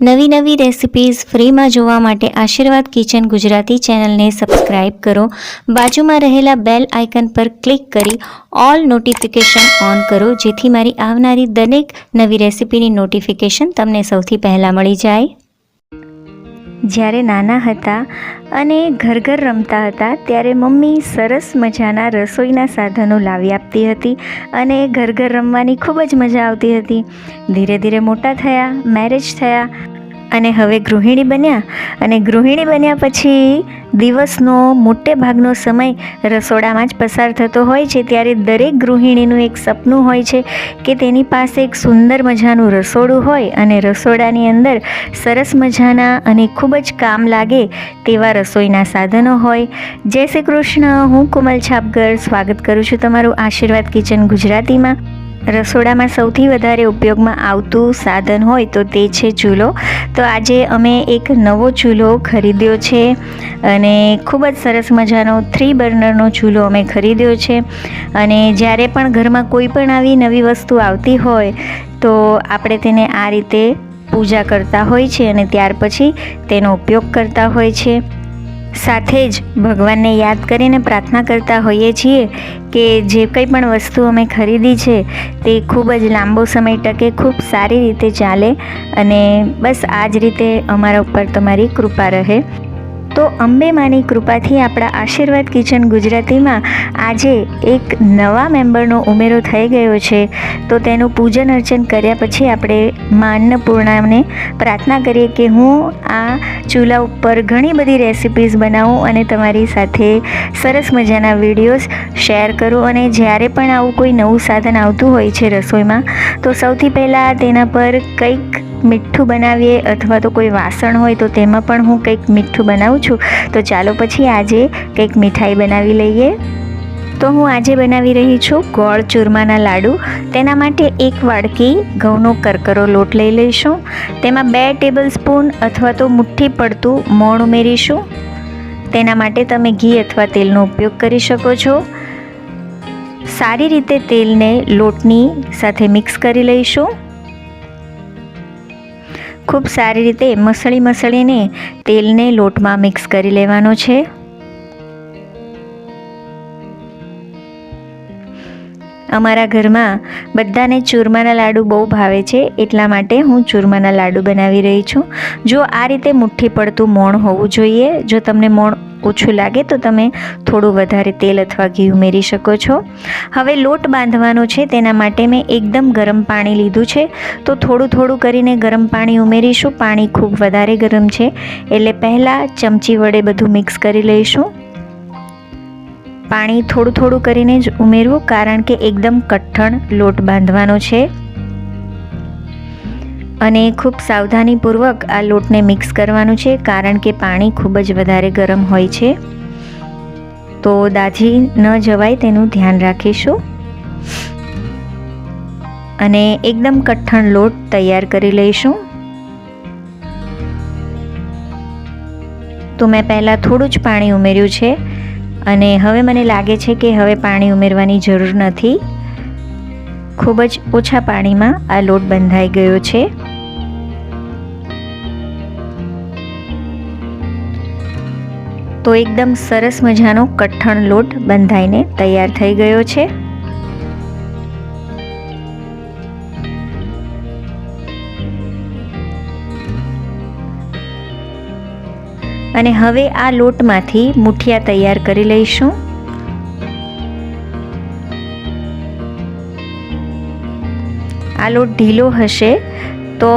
નવી નવી રેસિપીઝ ફ્રીમાં જોવા માટે આશીર્વાદ કિચન ગુજરાતી ચેનલને સબસ્ક્રાઇબ કરો. બાજુમાં રહેલા બેલ આઇકન પર ક્લિક કરી ઓલ નોટિફિકેશન ઓન કરો, જેથી મારી આવનારી દરેક નવી રેસિપીની નોટિફિકેશન તમને સૌથી પહેલાં મળી જાય. જ્યારે નાના હતા અને ઘર ઘર રમતા હતા, ત્યારે મમ્મી સરસ મજાના રસોઈના સાધનો લાવી આપતી હતી અને ઘર ઘર રમવાની ખૂબ જ મજા આવતી હતી. ધીરે ધીરે મોટા થયા, મેરેજ થયા અને હવે ગૃહિણી બન્યા. અને ગૃહિણી બન્યા પછી દિવસનો, મોટે ભાગનો સમય રસોડામાં જ પસાર થતો હોય છે. ત્યારે દરેક ગૃહિણીનું એક સપનું હોય છે કે તેની પાસે એક સુંદર મજાનું રસોડું હોય અને રસોડાની અંદર સરસ મજાના અને ખૂબ જ કામ લાગે તેવા રસોઈના સાધનો હોય. જય શ્રી કૃષ્ણ, હું કોમલ છાપગર. સ્વાગત કરું છું તમારું આશીર્વાદ કિચન ગુજરાતીમાં. રસોડામાં સૌથી વધારે ઉપયોગમાં આવતું સાધન હોય તો તે છે ચૂલો. તો આજે અમે એક નવો ચૂલો ખરીદ્યો છે અને ખૂબ જ સરસ મજાનો થ્રી બર્નરનો ચૂલો અમે ખરીદ્યો છે. અને જ્યારે પણ ઘરમાં કોઈ પણ આવી નવી વસ્તુ આવતી હોય તો આપણે તેને આ રીતે પૂજા કરતા હોય છે અને ત્યાર પછી તેનો ઉપયોગ કરતા હોય છે. સાથે જ ભગવાનને યાદ કરીને પ્રાર્થના કરતા હોઈએ છીએ કે જે કંઈ પણ વસ્તુ અમે ખરીદી છે, તે ખૂબ જ લાંબો સમય ટકે ખૂબ સારી રીતે ચાલે અને બસ આ જ રીતે અમારા ઉપર તમારી કૃપા રહે. તો અંબે માની કૃપાથી આપણા આશીર્વાદ કિચન ગુજરાતીમાં આજે એક નવા મેમ્બરનો ઉમેરો થઈ ગયો છે. તો તેનું પૂજન અર્ચન કર્યા પછી આપણે મા અન્નપૂર્ણાને પ્રાર્થના કરીએ કે હું આ ચૂલા ઉપર ઘણી બધી રેસિપીઝ બનાવું અને તમારી સાથે સરસ મજાના વિડીયોઝ શેર કરું અને જ્યારે પણ આવું કોઈ નવું સાધન આવતું હોય છે રસોઈમાં, તો સૌથી પહેલાં તેના પર કંઈક મીઠું બનાવીએ અથવા તો કોઈ વાસણ હોય તો તેમાં પણ હું કંઈક મીઠું બનાવું છું તો ચાલો પછી આજે કંઈક મીઠાઈ બનાવી લઈએ. તો હું આજે બનાવી રહી છું ગોળ ચૂરમાના લાડુ. તેના માટે એક વાડકી ઘઉંનો કરકરો લોટ લઈ લઈશું. તેમાં બે ટેબલ સ્પૂન અથવા તો મુઠ્ઠી પડતું મોણ ઉમેરીશું. તેના માટે તમે ઘી અથવા તેલનો ઉપયોગ કરી શકો છો. સારી રીતે તેલને લોટની સાથે મિક્સ કરી લઈશું. ખૂબ સારી રીતે મસળી મસળીને તેલને લોટમાં મિક્સ કરી લેવાનો છે. અમારા ઘરમાં બધાને ચૂરમાના લાડુ બહુ ભાવે છે, એટલા માટે હું ચૂરમાના લાડુ બનાવી રહી છું. જો આ રીતે મુઠ્ઠી પડતું મોણ હોવું જોઈએ, જો તમને મોણ ઓછું લાગે તો તમે થોડું વધારે તેલ અથવા ઘી ઉમેરી શકો છો. હવે લોટ બાંધવાનો છે, તેના માટે મેં એકદમ ગરમ પાણી લીધું છે. તો થોડું થોડું કરીને ગરમ પાણી ઉમેરીશું. પાણી ખૂબ વધારે ગરમ છે, એટલે પહેલાં ચમચી વડે બધું મિક્સ કરી લઈશું. પાણી થોડું થોડું કરીને જ ઉમેરવું, કારણ કે એકદમ કઠણ લોટ બાંધવાનો છે. અને ખૂબ સાવધાનીપૂર્વક આ લોટને મિક્સ કરવાનું છે, કારણ કે પાણી ખૂબ જ વધારે ગરમ હોય છે. તો દાજી ન જવાય તેનું ધ્યાન રાખીશું. અને એકદમ કઠણ લોટ તૈયાર કરી લઈશું. તો મેં પહેલાં થોડું જ પાણી ઉમેર્યું છે, અને હવે મને લાગે છે કે હવે પાણી ઉમેરવાની જરૂર નથી. ખૂબ જ ઓછા પાણીમાં આ લોટ બંધાઈ ગયો છે. તો એકદમ સરસ મજાનો કઠણ લોટ બંધાઈને તૈયાર થઈ ગયો છે. અને હવે આ લોટમાંથી મુઠિયા તૈયાર કરી લઈશું. આ લોટ ઢીલો હશે તો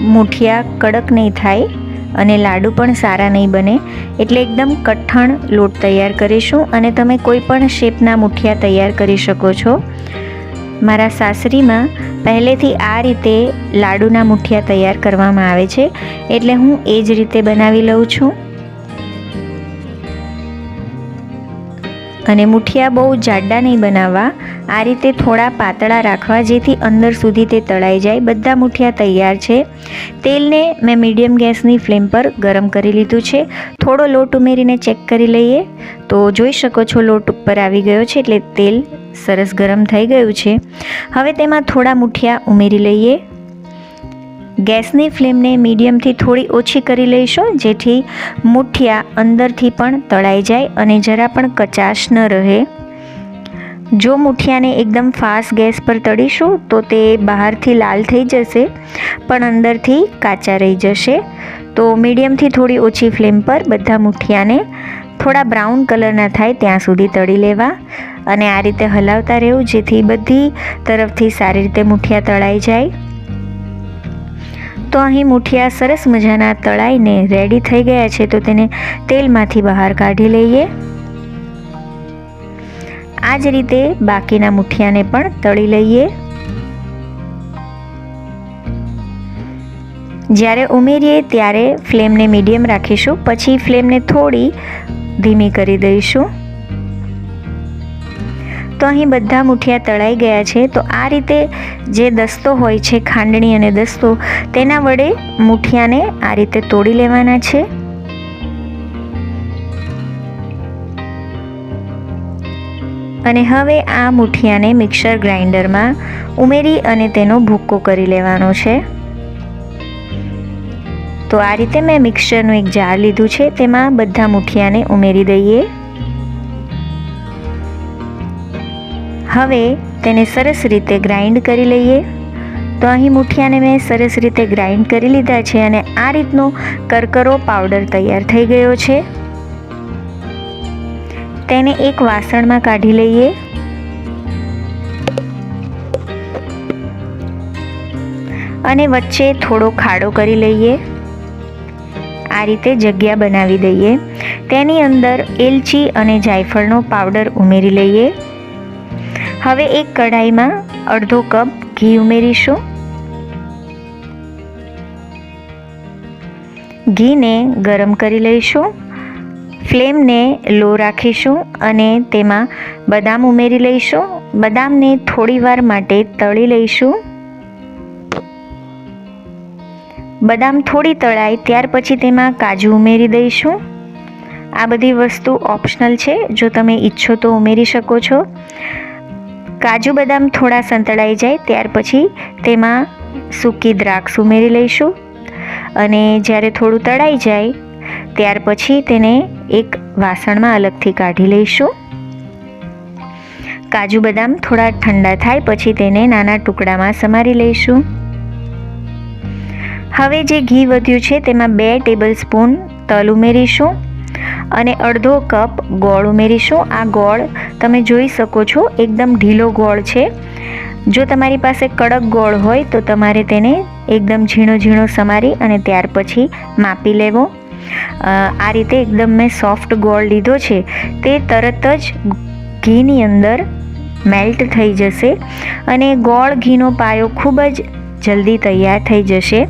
મુઠિયા કડક નહીં થાય. અને લાડુ પણ સારા નહીં બને, એટલે એકદમ કઠણ લોટ તૈયાર કરીશું અને તમે કોઈ પણ શેપના મુઠિયા તૈયાર કરી શકો છો. મારા સાસરીમાં પહેલેથી આ રીતે લાડુના મુઠિયા તૈયાર કરવામાં આવે છે, એટલે હું એ જ રીતે બનાવી લઉં છું. અને મુઠિયા બહુ જાડા નહીં બનાવવા. આ રીતે થોડા પાતળા રાખવા જેથી અંદર સુધી તે તળાઈ જાય. બધા મુઠિયા તૈયાર છે. તેલને મેં મીડિયમ ગેસની ફ્લેમ પર ગરમ કરી લીધું છે. થોડો લોટ ઉમેરીને ચેક કરી લઈએ. તો જોઈ શકો છો લોટ ઉપર આવી ગયો છે એટલે તેલ સરસ ગરમ થઈ ગયું છે. હવે તેમાં થોડા મુઠિયા ઉમેરી લઈએ. ગેસની ફ્લેમને મીડિયમથી થોડી ઓછી કરી લઈશું, જેથી મુઠિયા અંદરથી પણ તળાઈ જાય અને જરા પણ કચાશ ન રહે. જો મુઠિયાને એકદમ ફાસ્ટ ગેસ પર તળીશું, તો તે બહારથી લાલ થઈ જશે, પણ અંદરથી કાચા રહી જશે. તો મીડિયમથી થોડી ઓછી ફ્લેમ પર બધા મુઠિયાને થોડા બ્રાઉન કલરના થાય ત્યાં સુધી તળી લેવા અને આ રીતે હલાવતા રહેવું, જેથી બધી તરફથી સારી રીતે મુઠિયા તળાઈ જાય. તો અહીં મુઠિયા સરસ મજાના તળાઈને રેડી થઈ ગયા છે, તો તેને તેલમાંથી બહાર કાઢી લઈએ. આ જ રીતે બાકીના મુઠિયાને પણ તળી લઈએ. જ્યારે ઉમેરીએ ત્યારે ફ્લેમને મીડિયમ રાખીશું, પછી ફ્લેમને થોડી ધીમી કરી દઈશું. તો અહીં બધા મુઠિયા તળાઈ ગયા છે. તો આ રીતે જે દસ્તો હોય છે, ખાંડણી અને દસ્તો, તેના વડે મુઠિયાને આ રીતે તોડી લેવાના છે. અને હવે આ મુઠિયાને મિક્સર ગ્રાઇન્ડરમાં ઉમેરી અને તેનો ભૂક્કો કરી લેવાનો છે. તો આ રીતે મેં મિક્સરનું એક જાર લીધું છે. તેમાં બધા મુઠિયાને ઉમેરી દઈએ. હવે તેને સરસ રીતે ગ્રાઇન્ડ કરી લઈએ. તો અહીં મુઠિયાને મેં સરસ રીતે ગ્રાઇન્ડ કરી લીધા છે અને આ રીતનો કરકરો પાવડર તૈયાર થઈ ગયો છે. તેને એક વાસણમાં કાઢી લઈએ. અને વચ્ચે થોડો ખાડો કરી લઈએ. આ રીતે જગ્યા બનાવી દઈએ. તેની અંદર એલચી અને જાયફળનો પાવડર ઉમેરી લઈએ. હવે એક કઢાઈમાં અડધો કપ ઘી ઉમેરીશું. ઘીને ગરમ કરી લઈશું. ફ્લેમને લો રાખીશું અને તેમાં બદામ ઉમેરી લઈશું. બદામને થોડીવાર માટે તળી લઈશું. બદામ થોડી તળાય ત્યાર પછી તેમાં કાજુ ઉમેરી દઈશું. આ બધી વસ્તુ ઓપ્શનલ છે. જો તમે ઈચ્છો તો ઉમેરી શકો છો. કાજુ બદામ થોડા સંતળાઈ જાય, ત્યાર પછી તેમાં સૂકી દ્રાક્ષ ઉમેરી લઈશું. અને જ્યારે થોડું તળાઈ જાય, ત્યાર પછી તેને એક વાસણમાં અલગથી કાઢી લઈશું. કાજુ બદામ થોડા ઠંડા થાય, પછી તેને નાના ટુકડામાં સમારી લઈશું. હવે જે ઘી વધ્યું છે, તેમાં બે ટેબલ સ્પૂન તલ ઉમેરીશું. અને અડધો કપ ગોળ ઉમેરીશું. આ ગોળ તમે જોઈ શકો છો, એકદમ ઢીલો ગોળ છે. જો તમારી પાસે કડક ગોળ હોય તો તમારે તેને એકદમ ઝીણો ઝીણો સમારી અને ત્યાર પછી માપી લેવો. આ રીતે એકદમ મેં સોફ્ટ ગોળ લીધો છે. તે તરત જ ઘીની અંદર મેલ્ટ થઈ જશે. અને ગોળ ઘીનો પાયો ખૂબ જ જલ્દી તૈયાર થઈ જશે.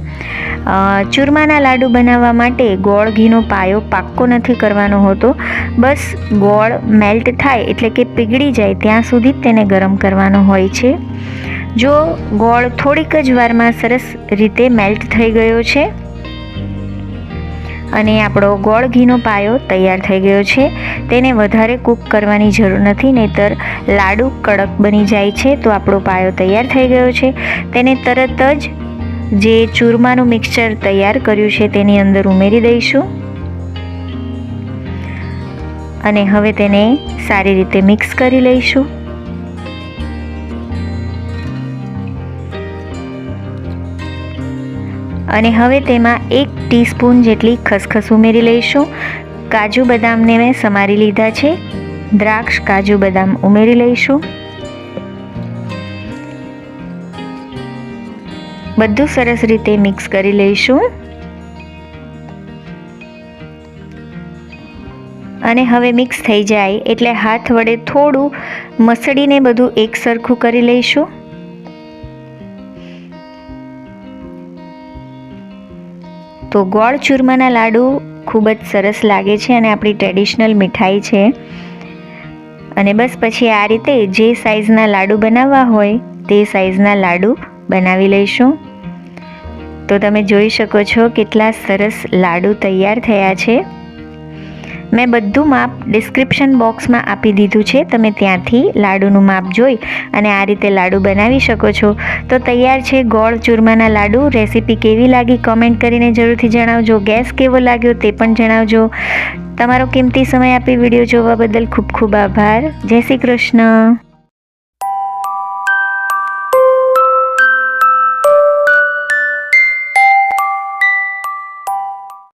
ચૂરમાના લાડુ બનાવવા માટે ગોળ ઘીનો પાયો પાક્કો નથી કરવાનો હોતો. બસ ગોળ મેલ્ટ થાય એટલે કે પીગળી જાય ત્યાં સુધી જ તેને ગરમ કરવાનો હોય છે. જો ગોળ થોડીક જ વારમાં સરસ રીતે મેલ્ટ થઈ ગયો છે. અને આપણો ગોળ ઘીનો પાયો તૈયાર થઈ ગયો છે. તેને વધારે કૂક કરવાની જરૂર નથી, નહીતર લાડુ કડક બની જાય છે તો આપણો પાયો તૈયાર થઈ ગયો છે. તેને તરત જ જે ચૂરમાનું મિક્સચર તૈયાર કર્યું છે તેની અંદર ઉમેરી દઈશું. અને હવે તેને સારી રીતે મિક્સ કરી લઈશું. અને હવે તેમાં એક ટીસ્પૂન જેટલી ખસખસ ઉમેરી લઈશું. કાજુ બદામને મેં સમારી લીધા છે. દ્રાક્ષ કાજુ બદામ ઉમેરી લઈશું. બધું સરસ રીતે મિક્સ કરી લઈશું. અને હવે મિક્સ થઈ જાય એટલે હાથ વડે થોડું મસળીને બધું એક સરખું કરી લઈશું. તો ગોળ ચૂરમાના લાડુ ખૂબ જ સરસ લાગે છે અને આપણી ટ્રેડિશનલ મીઠાઈ છે. અને બસ પછી આ રીતે જે સાઈઝના લાડુ બનાવવા હોય તે સાઈઝના લાડુ બનાવી લઈશું. તો તમે જોઈ શકો છો કેટલા સરસ લાડુ તૈયાર થયા છે. મેં બધું માપ ડિસ્ક્રિપ્શન બોક્સમાં આપી દીધું છે. તમે ત્યાંથી લાડુનું માપ જોઈ અને આ રીતે લાડુ બનાવી શકો છો. તો તૈયાર છે ગોળ ચૂરમાના લાડુ. રેસીપી કેવી લાગી કમેન્ટ કરીને જરૂરથી જણાવજો. ગેસ કેવો લાગ્યો તે પણ જણાવજો. તમારો કિંમતી સમય આપી વીડિયો જોવા બદલ ખૂબ ખૂબ આભાર. જય શ્રી કૃષ્ણ.